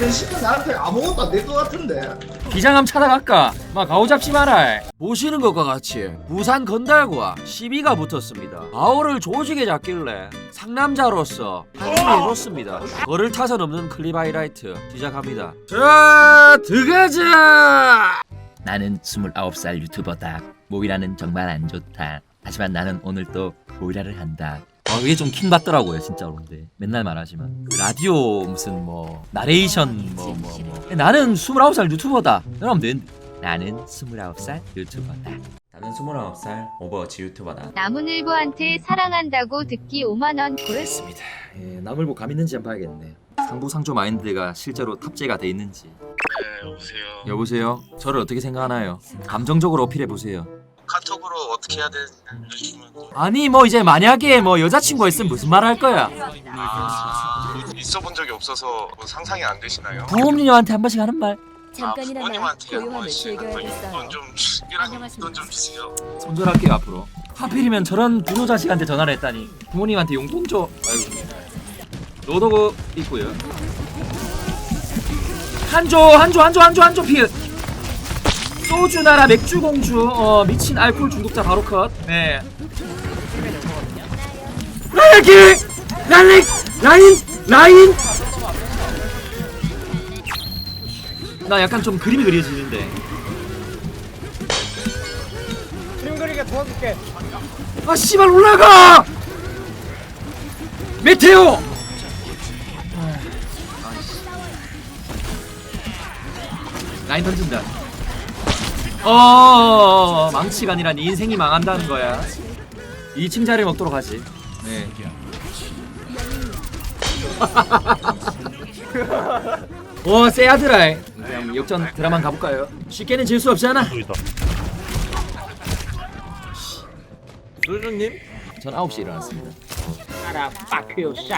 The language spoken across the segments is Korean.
대신에 나한테 아무것도 안 될 것 같은데. 기장함 찾아갈까? 막 가오 잡지 마라. 보시는 것과 같이 부산 건달과 시비가 붙었습니다. 가오를 조직에 잡길래 상남자로서 한숨을 해줬습니다. 거를 타선 없는 클립 하이라이트 시작합니다. 자, 들어가자! 나는 29살 유튜버다. 모이라는 정말 안 좋다. 하지만 나는 오늘 또 모이라를 한다. 아, 이게 좀 킹받더라고요, 진짜로. 근데 맨날 말하지만. 그 라디오 무슨 뭐, 나레이션 뭐, 뭐, 뭐. 나는 29살 유튜버다. 는 나는 29살 유튜버다. 나는 29살 오버워치 유튜버다. 나무늘보한테 사랑한다고 듣기 5만원 그랬습니다. 예, 나물보 감 있는지 한번 봐야겠네. 상부상조 마인드가 실제로 탑재가 돼 있는지. 네, 여보세요. 여보세요. 저를 어떻게 생각하나요? 감정적으로 어필해 보세요. 카톡으로 어떻게 해야 되는지 아니 뭐 이제 만약에 뭐 여자친구가 있으면 무슨 말 할 거야? 아, 있어 본 적이 없어서 뭐 상상이 안 되시나요? 부모님한테 한 번씩 하는 말. 아, 잠깐이나마 부모님한테 한 고요함을 번씩 즐겨야겠어요. 돈좀 이랑 돈좀 주세요. 손절할게요 앞으로. 하필이면 저런 불효 자식한테 전화를 했다니. 부모님한테 용돈 줘. 아이고. 로도고 있고요. 한조 한조 한조 한조 한조 필. 소주 나라 맥주 공주 어 미친 알코올 중독자 바로 컷. 네. 라이기 라인 라인 라인. 나 약간 좀 그림이 그려지는데. 아 씨발 올라가! 메테오! 라인 던진다. 어 망치가 아니라 네 인생이 망한다는 거야. 2층 자리 먹도록 하지. 네. 오 세아드라이. 그냥 역전 드라마 가볼까요? 쉽게는 질 수 없잖아. 소장님? 전 9시 일어났습니다. Up, fuck you, fuck.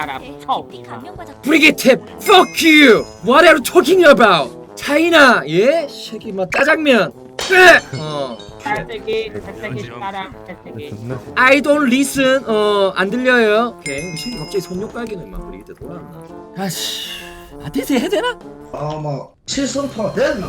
What are you talking about? 차이나, 예? 새끼 뭐 짜장면. 네. 어. 새끼, shut up, 새끼. I don't listen. 어, 안 들려요. 오케이. 갑자기 손욕 갈기는 막 브리게트 돌아왔나? 아씨. 아테스 해야 되나? 아막 칠성파 됐나?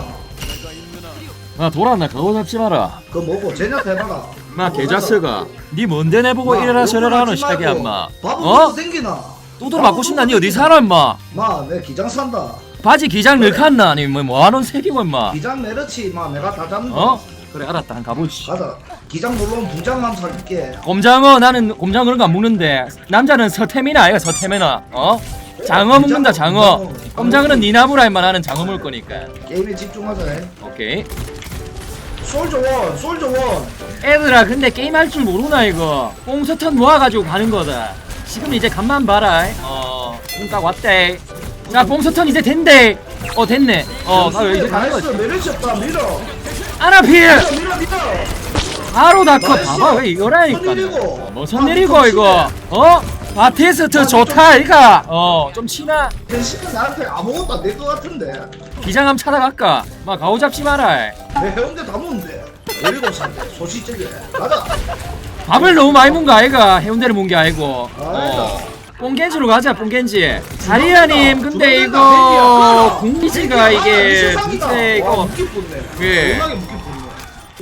아 돌아왔나? 그거 잡지 마라. 그 뭐고 제냐 해봐라. 마 개자스가. 니 뭔데 내보고 이래라 저래라 하는 시작이 안 마. 밥은 어? 어? 생기나? 또돈 받고 싶나? 니 어디 살아 임마? 마내 기장 산다. 바지 기장 넣겠나? 아니 뭐 뭐하는 새끼고 임마? 기장 내려치 마 내가 다 잡는다. 어? 그래 알았다 한 가보지. 가자. 기장 놀러온 부장만 살게. 곰장어 나는 곰장어 그런 거 안 먹는데 남자는 서태미나 아이가 서태미나 어? 장어 먹는다 장어 곰장어는 니나무라 임마 나는 장어 먹을 거니까 게임에 집중하자. 해. 오케이 솔저 원, 솔저 원. 애들아 근데 게임할 줄 모르나 이거 꽁서턴 모아가지고 가는 거다 지금 이제 간만 봐라 어 꽁딱 왔대 자 꽁서턴 이제 된대 어 됐네 어 가, 이제 가는 거지 내려쳤다 밀어. 아나필 밀어 밀어. 바로 나이스. 봐봐 왜 이거라니까 선일이고. 뭐선 일이고 이거 어? 바테스트 좋다 이가 어좀 치나 대신에 나한테 아무것도 안 될 것 같은데. 기장함 찾아갈까? 막 가오 잡지 마라. 내 해운대 다 먹는데. 17살인데 소시적이야. 가자. 밥을 너무 많이 먹은 거 아이가? 해운대를 먹은 게 아니고. 아니다. 어. 뽕겐지로 가자, 뽕겐지. 자리아님, 근데 이거 공기지가 아, 이게 붙네. 예. 겁나게 묶기 붙네.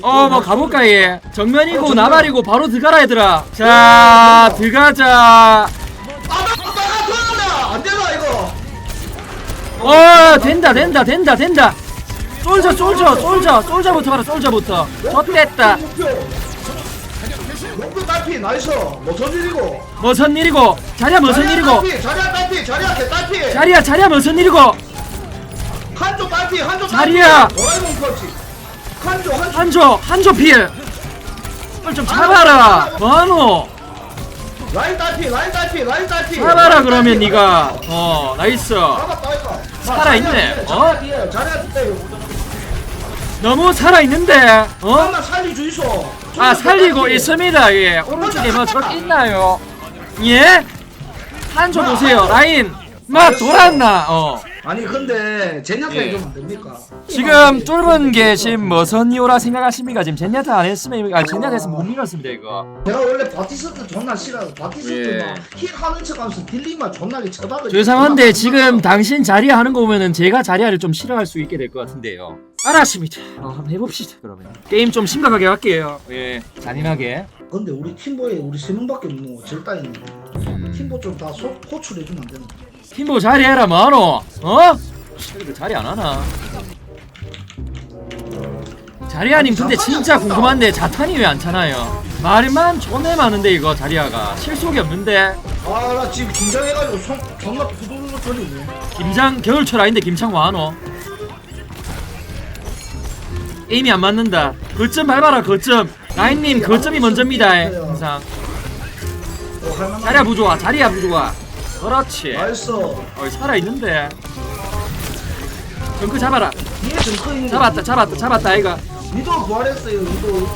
어, 뭐 가볼까 얘. 정면이고 어. 나발이고 바로 들어가라 얘들아. 자, 들어가자. 어, 된다, 된다, 된다, 된다. 쫄져, 쫄져, 쫄져, 쫄져부터 가라, 쫄져부터. 좆됐다. 목표 딸피 나이스. 뭐선 일이고. 무슨 일이고? 자리야 무슨 일이고? 자리야 딸피, 자리야 개 딸피. 자리야, 자리야 무슨 일이고? 한조 딸피, 한조. 자리야. 도라이몽 펀치. 한조, 한조. 한조 한조 필. 이걸 좀 잡아라. 뭐하노? 라인 딸피, 라인 딸피, 라인 딸피. 잡아라 그러면. 네가. 어 나이스. 살아있네. 어? 자리야. 너무 살아 있는데. 어? 하나 살리 주이소. 아 살리고 있습니다. 예. 오른쪽에 뭐적 있나요? 예? 한조 보세요. 라인. 막 돌았나? 어. 아니 근데 제냐타 예. 해주면 안 됩니까? 지금 쫄은 게 지금 무슨 이유라 생각하십니까? 지금 젠야타 안 했으면 아 젠야타 했으면 못 밀었습니다 이거. 내가 원래 바티스트 존나 싫어요. 바티스트 예. 막힐 하는 척하면서 딜리만 존나게 쳐박을. 죄송한데 지금 당신 자리야 하는 거 보면은 제가 자리야를 좀 싫어할 수 있게 될 것 같은데요. 알았습니다. 어, 한번 해봅시다 그러면. 게임 좀 심각하게 할게요. 예, 잔인하게. 근데 우리 팀보에 우리 세 명밖에 없는 거 따있네. 음. 팀보 좀다 호출해주면 안 되나? 팀보 자리해라 뭐하노? 어? 이거 자리 안 하나? 자리아님 근데 진짜 궁금한데 자탄이 왜 안 차나요? 말만 존내 많은데 이거 자리아가 실속이 없는데 아 나 지금 긴장해가지고 손 존나 부들부들 거리네. 김장 겨울철 아닌데 김창 와노 에임이 안 맞는다 거점 밟아라 거점 라인님 거점이 먼저입니다 항상 어, 할만한. 자리야 부좋아 자리야 부좋아 그렇지 나이스. 어 살아 있는데 정크 잡아라 뒤에 정크 있는. 잡았다 잡았다 잡았다 아이가 위도 부활했어요. 위도.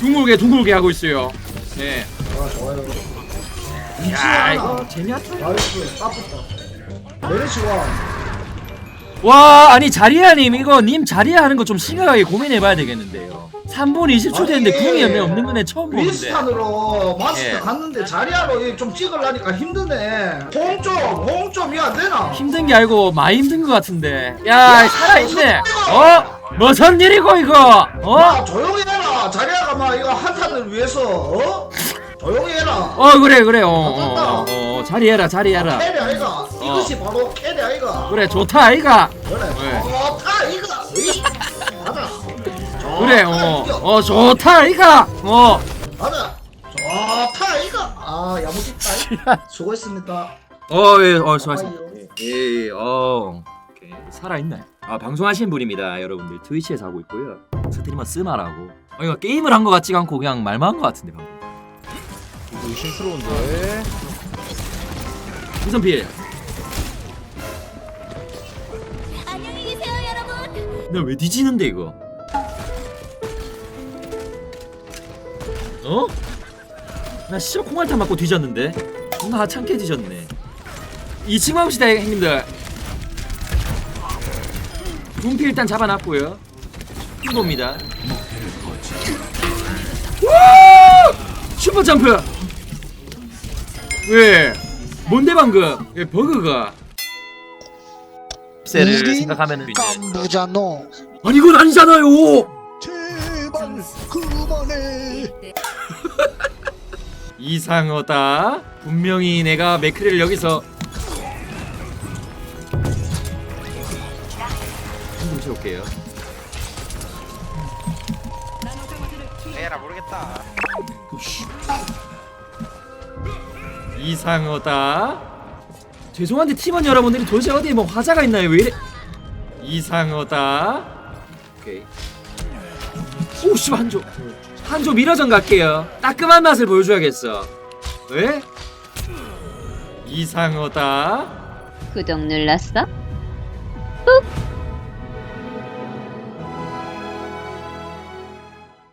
둥글게 둥글게 하고 있어요 네. 아 좋아요. 야 이거 재미없다 나이스. 까붙다. 메르시와. 와 아니 자리야님 이거 님 자리야 하는 거 좀 심각하게 고민해봐야 되겠는데요 3분 20초 됐는데 아니, 궁이 없는 거네 처음 보는데 윈스탄으로 마스터 예. 갔는데 자리하러 이좀 찍으려니까 힘드네. 이안 되나? 힘든 게 아니고 많이 힘든 것 같은데 야 살아있네 어? 무슨 일이고 이거 어? 야 조용히 해라. 자리아가 막 이거 한탄을 위해서 어? 조용히 해라. 어 그래 그래 어, 어, 어, 어 자리해라 자리해라 캐리 아이가. 이것이 바로 캐리 아이가. 그래 좋다 아이가 그래. 네. 좋다. 그래 이겨. 어어 좋다 아이가 어 가자. 좋다 아이가. 아 야무졌다. 수고했습니다. 어, 예, 어, 수고하셨습니다. 아이요. 예, 어, 오케이. 살아있네. 아, 방송하시는 분입니다, 여러분들. 트위치에서 하고 있고요. 스트리머 쓰마라고. 어, 이거 게임을 한 거 같지가 않고 그냥 말만 한 거 같은데, 방금. 의심스러운데. 우선 피해. 안녕히 계세요, 여러분. 나왜 뒤지는데, 이거? 어? 나 씨발 콩알탄 맞고 뒤졌는데? 존나 하찮게 뒤졌네. 2층 봅시다, 형님들. 분피 일단 잡아놨고요. 핑봅니다. 슈퍼 점프. 왜? 뭔데 방금? 왜 버그가? 를 이제 깜부자노 아니 이건 아니잖아요. 제발 그만해 이상하다. 분명히 내가 맥크리를 여기서 좀 채울게요. 에라 모르겠다. 이상하다. 죄송한데 팀원 여러분들이 도대체 어디에 뭐 화자가 있나요? 왜 이래? 이상하다. 오케이. 오씨 한조. 한조 미러전 갈게요. 따끔한 맛을 보여줘야겠어. 왜? 이상하다. 구독 눌렀어?